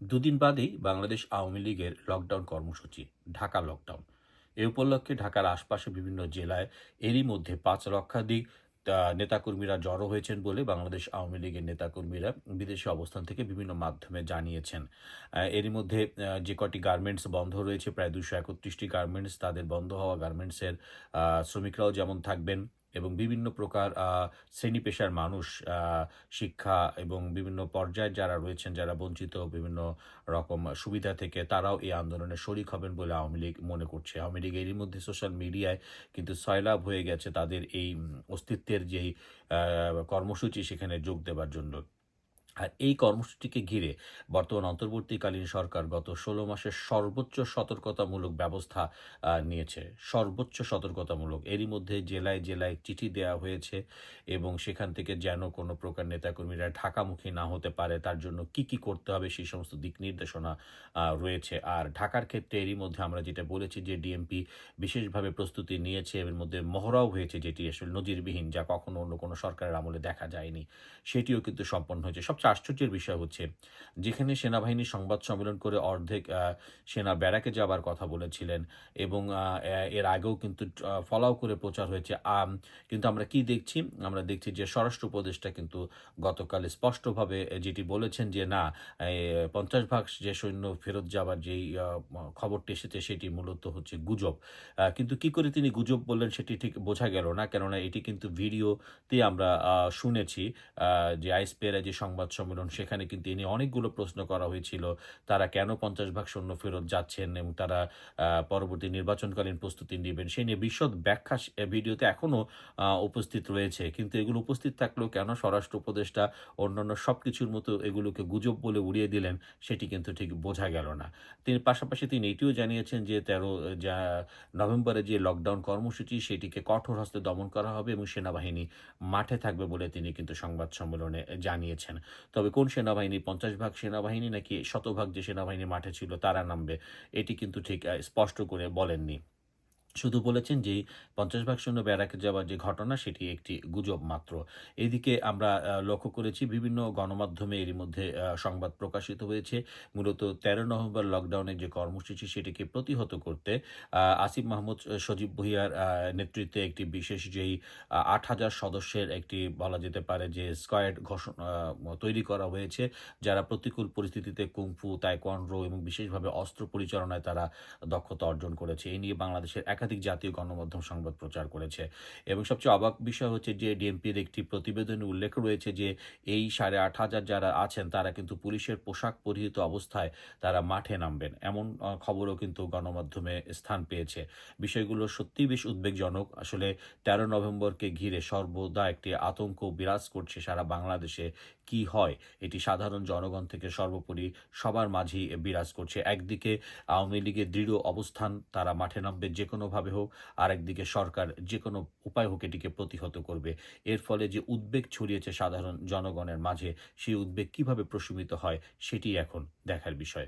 দুদিন বাদেই বাংলাদেশ আওয়ামী লীগের লকডাউন কর্মসূচি, ঢাকা লকডাউন এ উপলক্ষে ঢাকার আশপাশে বিভিন্ন জেলায় এরই মধ্যে পাঁচ লক্ষাধিক নেতাকর্মীরা জড়ো হয়েছেন বলে বাংলাদেশ আওয়ামী লীগের নেতাকর্মীরা বিদেশে অবস্থান থেকে বিভিন্ন মাধ্যমে জানিয়েছেন। এরই মধ্যে যে কটি গার্মেন্টস বন্ধ রয়েছে, প্রায় দুশো একত্রিশটি গার্মেন্টস তাদের বন্ধ হওয়া গার্মেন্টসের শ্রমিকরাও যেমন থাকবেন। এবং বিভিন্ন প্রকার শ্রেণি পেশার মানুষ শিক্ষা এবং বিভিন্ন পর্যায়ে যারা রয়েছেন, যারা বঞ্চিত, বিভিন্ন রকম সুবিধা থেকে তারাও এই আন্দোলনে শরিক হবেন বলে আওয়ামী লীগ মনে করছে। আওয়ামী লীগ এরই মধ্যে সোশ্যাল মিডিয়ায় কিন্তু সয়লাভ হয়ে গেছে তাদের এই অস্তিত্বের যেই কর্মসূচি সেখানে যোগ দেওয়ার জন্য। আর এই কর্মসূচিকে ঘিরে বর্তমান অন্তর্বর্তীকালীন সরকার গত ষোলো মাসের সর্বোচ্চ সতর্কতামূলক ব্যবস্থা নিয়েছে। সর্বোচ্চ সতর্কতামূলক। এরই মধ্যে জেলায় জেলায় চিঠি দেওয়া হয়েছে এবং সেখান থেকে যেন কোনো প্রকার নেতাকর্মীরা ঢাকামুখী না হতে পারে, তার জন্য কি কি করতে হবে সেই সমস্ত দিক নির্দেশনা রয়েছে। আর ঢাকার ক্ষেত্রে এরই মধ্যে আমরা যেটা বলেছি যে ডিএমপি বিশেষভাবে প্রস্তুতি নিয়েছে, এর মধ্যে মহড়াও হয়েছে যেটি আসলে নজিরবিহীন, যা কখনো অন্য কোনো সরকারের আমলে দেখা যায়নি। সেটিও কিন্তু সম্পন্ন হয়েছে। সবচেয়ে আশ্চর্যের বিষয় হচ্ছে, যেখানে সেনাবাহিনী সংবাদ সম্মেলন করে অর্ধেক সেনা ব্যারাকে যাবার কথা বলেছিলেন এবং এর আগেও কিন্তু ফলাও করে প্রচার হয়েছে। কিন্তু আমরা কি দেখছি? আমরা দেখছি যে স্বরাষ্ট্র উপদেষ্টা কিন্তু গতকাল স্পষ্টভাবে যেটি বলেছেন যে না পঞ্চাশ ভাগ যে সৈন্য ফেরত যাবার যেই খবরটি এসেছে সেটি মূলত হচ্ছে গুজব। কিন্তু কি করে তিনি গুজব বললেন সেটি ঠিক বোঝা গেল না, কেননা এটি কিন্তু ভিডিওতে আমরা শুনেছি যে আইসপিআর যে সংবাদ সম্মেলন। সেখানে কিন্তু এনে অনেকগুলো প্রশ্ন করা হয়েছিল। তারা কেন পঞ্চাশ ভাগ সৈন্য ফেরত যাচ্ছেন এবং তারা পরবর্তী নির্বাচনকালীন প্রস্তুতি নেবেন সেই নিয়ে বিশদ ব্যাখ্যা ভিডিওতে এখনও উপস্থিত রয়েছে। কিন্তু এগুলো উপস্থিত থাকলেও কেন স্বরাষ্ট্র উপদেষ্টা অন্যান্য সব কিছুর মতো এগুলোকে গুজব বলে উড়িয়ে দিলেন, সেটি কিন্তু ঠিক বোঝা গেল না। তিনি পাশাপাশি তিনি এটিও জানিয়েছেন যে তেরো, যা নভেম্বরে যে লকডাউন কর্মসূচি, সেটিকে কঠোর হস্তে দমন করা হবে এবং সেনাবাহিনী মাঠে থাকবে বলে তিনি কিন্তু সংবাদ সম্মেলনে জানিয়েছেন। তবে কোন সেনাবাহিনী? পঞ্চাশ ভাগ সেনাবাহিনী নাকি শতভাগ যে সেনাবাহিনী মাঠে ছিল, তারা নামবে? এটি কিন্তু ঠিক স্পষ্ট করে বলেননি। শুধু বলেছেন যে পঞ্চাশ ভাগ শূন্য ব্যারাকে যাওয়ার যে ঘটনা, সেটি একটি গুজব মাত্র। এদিকে আমরা লক্ষ্য করেছি বিভিন্ন গণমাধ্যমে এরই মধ্যে সংবাদ প্রকাশিত হয়েছে। মূলত তেরো নভেম্বর লকডাউনের যে কর্মসূচি, সেটিকে প্রতিহত করতে আসিফ মাহমুদ, সজীব ভুইয়ার নেতৃত্বে একটি বিশেষ যেই আট হাজার সদস্যের একটি বলা যেতে পারে যে স্কোয়াড ঘোষণা তৈরি করা হয়েছে, যারা প্রতিকূল পরিস্থিতিতে কুংফু, তাইকোয়ান্ডো এবং বিশেষভাবে অস্ত্র পরিচালনায় তারা দক্ষতা অর্জন করেছে। এই নিয়ে বাংলাদেশের একাধিক জাতীয় গণমাধ্যম সংবাদ প্রচার করেছে। এবং সবচেয়ে অবাক বিষয় হচ্ছে যে ডিএমপির একটি প্রতিবেদনে উল্লেখ রয়েছে যে এই সাড়ে আট হাজার যারা আছেন, তারা কিন্তু পুলিশের পোশাক পরিহিত অবস্থায় তারা মাঠে নামবেন। এমন খবরও কিন্তু গণমাধ্যমে স্থান পেয়েছে। বিষয়গুলো সত্যিই বেশ উদ্বেগজনক। আসলে তেরো নভেম্বরকে ঘিরে সর্বদা একটি আতঙ্ক বিরাজ করছে সারা বাংলাদেশে। কি হয়? এটি সাধারণ জনগণ থেকে সর্বোপরি সবার মাঝেই বিরাজ করছে। একদিকে আওয়ামী লীগের দৃঢ় অবস্থান, তারা মাঠে নামবে যে কোনোভাবে হোক আর একদিকে সরকার যে কোনো উপায় হোক এটিকে প্রতিহত করবে। এর ফলে যে উদ্বেগ ছড়িয়েছে সাধারণ জনগণের মাঝে, সেই উদ্বেগ কীভাবে প্রশমিত হয়, সেটি এখন দেখার বিষয়।